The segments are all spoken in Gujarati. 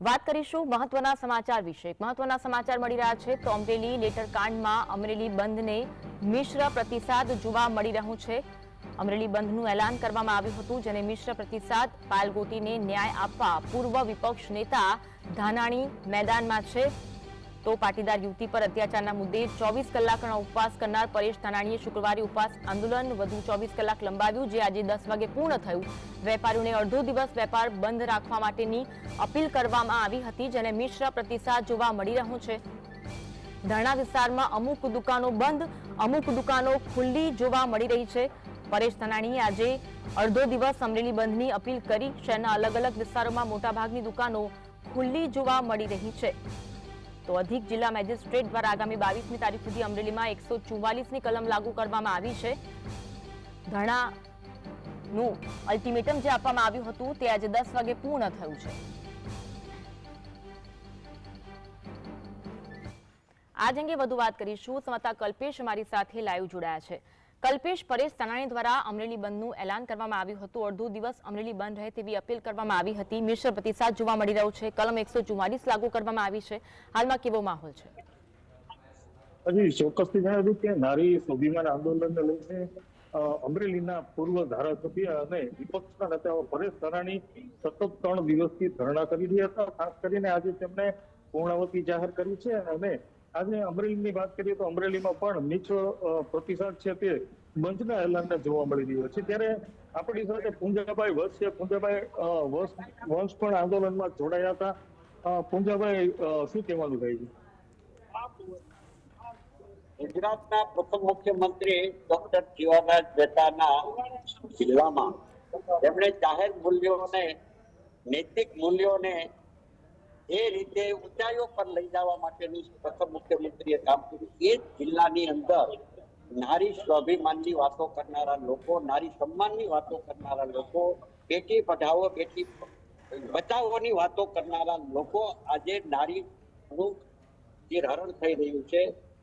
વાત કરીશું મહત્વના સમાચાર વિશે. મહત્વના સમાચાર મળી રહ્યા છે તો અમરેલી લેટર કાંડમાં અમરેલી બંધને મિશ્ર પ્રતિસાદ જોવા મળી રહ્યું છે. અમરેલી બંધનું એલાન કરવામાં આવ્યું હતું, જેને મિશ્ર પ્રતિસાદ પાયલ ગોટીને ન્યાય આપવા પૂર્વ વિપક્ષ નેતા ધાનાણી મેદાનમાં છે. તો પાટીદાર યુવતી પર અત્યાચારના મુદ્દે ચોવીસ કલાકનો ઉપવાસ કરનાર પરેશ ધાનાણીએ શુક્રવારે ઉપવાસ આંદોલન વધુ ચોવીસ કલાક લંબાવ્યું, જે આજે દસ વાગે પૂર્ણ થયું. વેપારીઓને અડધો દિવસ વેપાર બંધ રાખવા માટેની અપીલ કરવામાં આવી હતી, જેને મિશ્ર પ્રતિસાદ જોવા મળી રહ્યો છે. ધરણા વિસ્તારમાં અમુક દુકાનો બંધ, અમુક દુકાનો ખુલ્લી જોવા મળી રહી છે. પરેશ ધનાણીએ આજે અડધો દિવસ અમરેલી બંધની અપીલ કરી. શહેરના અલગ અલગ વિસ્તારોમાં મોટાભાગની દુકાનો ખુલ્લી જોવા મળી રહી છે. તો અધિક જિલ્લા મેજિસ્ટ્રેટ દ્વારા આગામી બાવીસમી તારીખ સુધી અમરેલીમાં એકસો ચુમ્માલીસની કલમ લાગુ કરવામાં આવી છે. ધરણાનું અલ્ટિમેટમ જે આપવામાં આવ્યું હતું તે આજે દસ વાગે પૂર્ણ થયું છે. આજ અંગે વધુ વાત કરીશું. સંવાદદાતા કલ્પેશ અમારી સાથે લાઈવ જોડાયા છે. કલ્પેશ પરેશ તણાણી દ્વારા અમરેલી બંધનું એલાન કરવામાં આવ્યું હતું. અડધો દિવસ અમરેલી બંધ રહે તેવી અપીલ કરવામાં આવી હતી. મિશ્ર પ્રતિસાદ જોવા મળી રહ્યો છે. કલમ એકસો લાગુ કરવામાં આવી છે. હાલમાં કેવો માહોલ છે? અમરેલીના પૂર્વ ધારાસભ્ય અને વિપક્ષના નેતાઓ પરેશ ધાનાણી સતત ત્રણ દિવસથી ધરણા કરી રહ્યા હતા. ખાસ કરીને આજે તેમણે પૂર્ણાવતી જાહેર કરી છે અને આજે અમરેલીની વાત કરીએ તો અમરેલીમાં પણ નીચો પ્રતિસાદ છે તે બંધના એલાનને જોવા મળી રહ્યો છે. ત્યારે આપણી સાથે પુંજાભાઈ વંશ છે. પુંજાભાઈ વંશ પણ આંદોલનમાં જોડાયા હતા. પુંજાભાઈ શું કહેવાનું થાય છે? ગુજરાતના પ્રથમ મુખ્યમંત્રી ડોક્ટર જીવાભાઈ મહેતાના જિલ્લામાં તેમણે જાહેર મૂલ્યોને, નૈતિક મૂલ્યોને એ રીતે ઊંચાઈઓ પર લઈ જવા માટેનું પ્રથમ મુખ્યમંત્રીએ કામ કર્યું. એ જિલ્લાની અંદર નારી સ્વાભિમાનની વાતો કરનારા લોકો, નારી સન્માનની વાતો કરનારા લોકો બેટી પઢાવો બેટી બચાવોની વાતો કરનારા લોકો આજે નારીનું જે હરણ થઈ રહ્યું છે,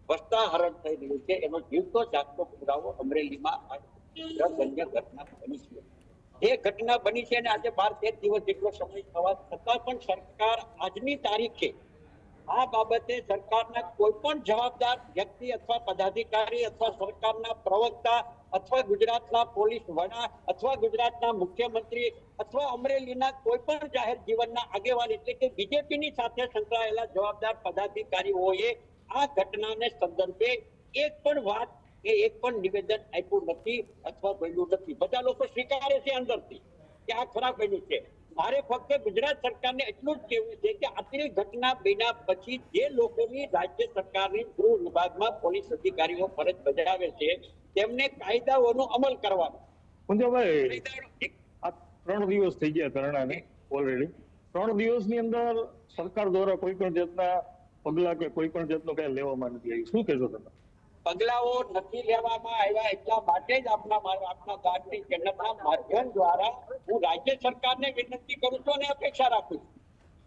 વસ્તા હરણ થઈ રહ્યું છે, એનો જીવતો જાગતો પુરાવો અમરેલીમાં ઘટના બની છે. એ ઘટના બની છે અને આજે બાર તેર દિવસ જેટલો સમય થવા છતાં પણ સરકાર આજની તારીખે આ બાબતે સરકારના કોઈ પણ જવાબદાર વ્યક્તિ અથવા પદાધિકારી અથવા સરકારના પ્રવક્તા અથવા ગુજરાતના પોલીસ વડા અથવા ગુજરાતના મુખ્યમંત્રી અથવા અમરેલીના કોઈ પણ જાહેર જીવનના આગેવાન એટલે કે બીજેપીની સાથે સંકળાયેલા જવાબદાર પદાધિકારીઓએ આ ઘટનાને સંદર્ભે એક પણ વાત કે એક પણ નિવેદન આપ્યું નથી અથવા બન્યું નથી. બધા લોકો સ્વીકારે છે અંદરથી કે આ ખરાબ બન્યું છે. મારે ફક્ત ગુજરાત સરકારને એટલું જ કહેવું છે કે આટલી ઘટના બન્યા પછી જે લોકોની રાજ્ય સરકારની ગૃહ વિભાગમાં પોલીસ અધિકારીઓ ફરજ બજાવે છે તેમને કાયદાઓનો અમલ કરવાનો. પુંજાભાઈ આ ત્રણ દિવસ થઈ ગયા ધરણાને ઓલરેડી ત્રણ દિવસની અંદર સરકાર દ્વારા કોઈ પણ જાતના પગલા કે કોઈ પણ જાતનો કઈ લેવામાં નથી આવી શું કહેશો તમે? પગલાઓ નથી લેવામાં આવ્યા એટલા માટે જ આપના આપના ગાંધી કેન્દ્રના માધ્યમ દ્વારા હું રાજ્ય સરકારને વિનંતી કરું છું અને અપેક્ષા રાખું છું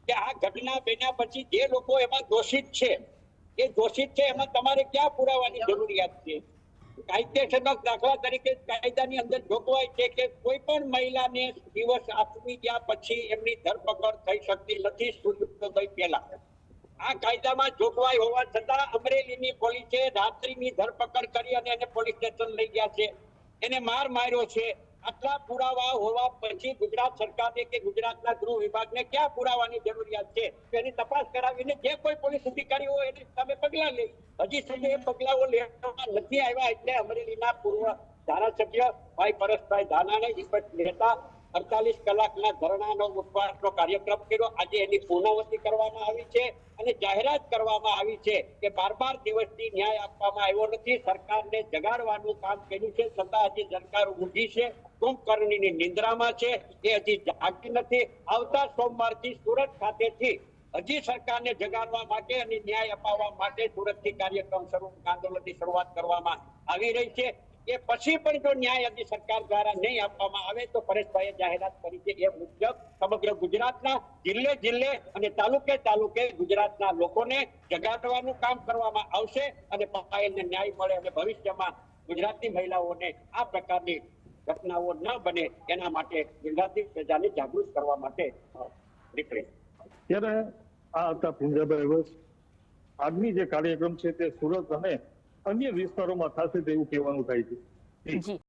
કે આ ઘટના બન્યા પછી જે લોકો એમાં દોષિત છે, એ દોષિત છે એમાં તમારે ક્યાં પુરાવાની જરૂરિયાત છે? કાયદેસરનો દાખલા તરીકે કાયદાની અંદર જોગવાઈ છે કે કોઈ પણ મહિલાને દિવસ આપવી ગયા પછી એમની ધરપકડ થઈ શકતી નથી સૂર્યોદય પહેલા. આ કાયદામાં જોગવાઈ હોવા છતાં અમરેલીની પોલીસે રાત્રિની ધરપકડ કરી અને એને પોલીસ સ્ટેશન લઈ ગયા છે. એને માર માર્યો છે. આટલા પુરાવા હોવા પછી ગુજરાત સરકારને કે ગુજરાતના ગૃહ વિભાગને ક્યાં પુરાવાની જરૂરિયાત છે? એની તપાસ કરાવીને જે કોઈ પોલીસ અધિકારી હોય એને સામે પગલા લે. હજી સુધી એ પગલાઓ લેવામાં નથી આવ્યા એટલે અમરેલીના પૂર્વ ધારાસભ્ય ભાઈ પરેશભાઈ ધાનાને નેતા અડતાલીસ કલાકના ધરણાનો ઉપવાસનો કાર્યક્રમ કર્યો. આજે એની પૂર્ણાવતી કરવામાં આવી છે અને જાહેરાત કરવામાં આવી છે કે બાર બાર દિવસથી ન્યાય આપવામાં આવ્યો નથી. સરકારને જગાડવાનું કામ કર્યું છે. છતાં હજી સરકાર ઊંઘી છે. કુંભકર્ણીની નિંદ્રામાં છે. એ હજી જાગતી નથી. આવતા સોમવારથી સુરત ખાતેથી હજી સરકારને જગાડવા માટે અને ન્યાય અપાવવા માટે સુરતથી કાર્યક્રમ શરૂ, આંદોલનની શરૂઆત કરવામાં આવી રહી છે. એ પછી પણ જો ન્યાય હજી સરકાર દ્વારા નહીં આપવામાં આવે તો પરેશભાઈએ જાહેરાત કરી છે. એ મુજબ સમગ્ર ગુજરાતના જિલ્લે જિલ્લે અને તાલુકે તાલુકે ગુજરાતના લોકોને જગાડવાનું કામ કરવામાં આવશે અને પાયલને ન્યાય મળે અને ભવિષ્યમાં ગુજરાતની મહિલાઓને આ પ્રકારની ઘટનાઓ ન બને એના માટે ગુજરાતની પ્રજાને જાગૃત કરવા માટે નીકળી. ત્યારે આ હતા પુંજાભાઈ આજની જે કાર્યક્રમ છે તે સુરત અને અન્ય વિસ્તારોમાં થશે તેવું કહેવાનું થાય છે. જી.